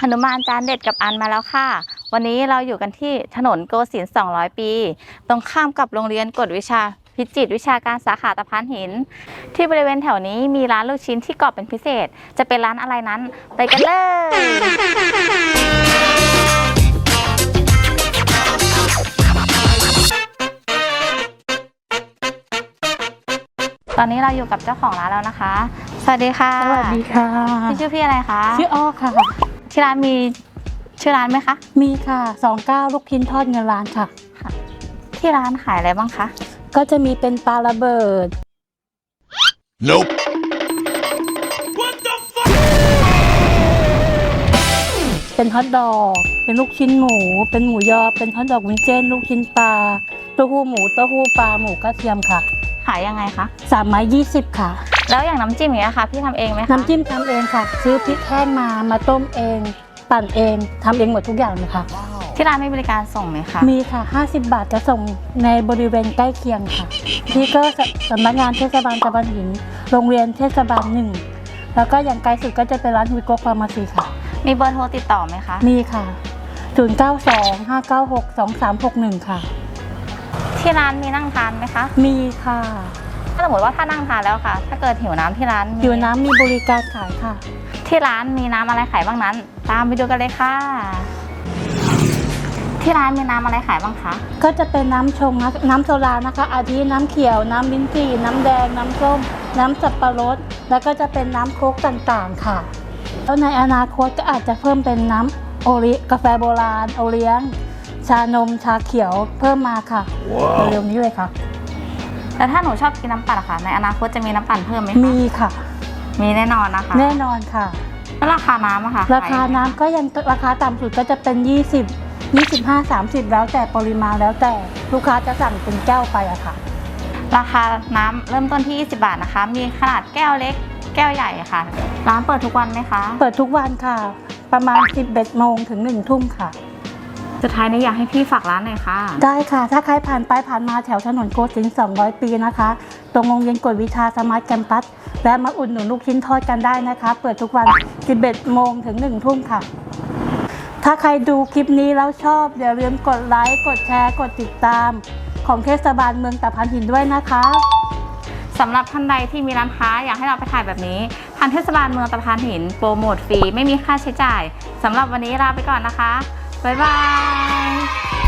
หนุมานจานเด็ดกับอันมาแล้วค่ะ วันนี้เราอยู่กันที่ถนนโกสินทร์200 ปี ตรงข้ามกับโรงเรียนกฎวิชาพิจิตรวิชาการสาขาตะพานหิน ที่บริเวณแถวนี้มีร้านลูกชิ้นที่กรอบเป็นพิเศษ จะเป็นร้านอะไรนั้น ไปกันเลยตอนนี้เราอยู่กับเจ้าของร้านแล้วนะคะ สวัสดีค่ะ สวัสดีค่ะ พี่ชื่อพี่อะไรคะ ชื่ออ้อค่ะ ที่ร้านมีชื่อร้านไหมคะ มีค่ะสองเก้าลูกชิ้นทอดเงินล้านค่ะ ที่ร้านขายอะไรบ้างคะ ก็จะมีเป็นปลาระเบิด Nope. เป็นฮอทดอก เป็นลูกชิ้นหมู เป็นหมูยอ เป็นฮอทดอกวินเจนลูกชิ้นปลา เต้าหู้หมู เต้าหู้ปลา หมูกระเทียมค่ะ ขายยังไงคะ สามไม้ยี่สิบค่ะ แล้วอย่างน้ำจิ้มอย่างเงี้ยค่ะพี่ทำเองไหมคะน้ำจิ้มทำเองค่ะ ซื้อพริกแห้งมามาต้มเอง ปั่นเองทำเองหมดทุกอย่างเลยค่ะ ที่ร้านมีบริการส่งไหมคะมีค่ะ 50 บาทจะส่งในบริเวณใกล้เคียงค่ะ ที่ก็สสำนักงานเทศบาลตะบันหิน โรงเรียนเทศบาลหนึ่ง แล้วก็อย่างไกลสุดก็จะเป็นร้านวิโก้ฟาร์มาซีค่ะ มีเบอร์โทรติดต่อไหมคะมีค่ะ 092 596 2361 ค่ะ ที่ร้านมีนั่งทานไหมคะ มีค่ะ ถ้าสมมติว่าถ้านั่งทานแล้วค่ะ ถ้าเกิดหิวน้ำที่ร้านมีอยู่น้ำมีบริการขายค่ะ ที่ร้านมีน้ำอะไรขายบ้างนั้น ตามไปดูกันเลยค่ะ ที่ร้านมีน้ำอะไรขายบ้างคะ ก็จะเป็นน้ำชงนะน้ำโซดานะคะ อาทิน้ำเขียว น้ำลิ้นจี่น้ำแดง น้ำส้ม น้ำสับปะรด แล้วก็จะเป็นน้ำโค้กต่างๆค่ะ แล้วในอนาคตก็อาจจะเพิ่มเป็นน้ำโอริกาแฟโบราณ โอเลี้ยง ชานมชาเขียวเพิ่มมาค่ะ เร็วๆนี้เลยค่ะ แล้วถ้าหนูชอบกินน้ำปั่นอะค่ะ ในอนาคตจะมีน้ำปั่นเพิ่มไหมคะมีค่ะ มีแน่นอนนะคะ แน่นอนค่ะ แล้วราคาน้ำอะค่ะราคาน้ำก็ยังราคาต่ำสุดก็จะเป็น 20 25 30 แล้วแต่ปริมาณแล้วแต่ลูกค้าจะสั่งเป็นแก้วไปอะค่ะ ราคาน้ำเริ่มต้นที่ 20 บาทนะคะ มีขนาดแก้วเล็ก แก้วใหญ่ค่ะ ร้านเปิดทุกวันไหมคะ เปิดทุกวันค่ะ ประมาณ 11โมงถึง 1 ทุ่มค่ะ สุดท้ายนี้อยากให้พี่ฝากร้านหน่อยค่ะ ได้ค่ะ ถ้าใครผ่านไปผ่านมาแถวถนนโกสินทร์200 ปีนะคะ ตรงโรงเรียนกวดวิชาสมาร์ทแคมปัสแวะมาอุดหนุนลูกชิ้นทอดกันได้นะคะ เปิดทุกวัน 11 โมงถึง 1 ทุ่มค่ะ ถ้าใครดูคลิปนี้แล้วชอบอย่าลืมกดไลค์ กดแชร์ กดติดตาม ของเทศบาลเมืองตะพานหินด้วยนะคะ สำหรับท่านใดที่มีร้านค้าอยากให้เราไปถ่ายแบบนี้ทางเทศบาลเมืองตะพานหินโปรโมทฟรีไม่มีค่าใช้จ่าย สำหรับวันนี้ลาไปก่อนนะคะ บ๊ายบาย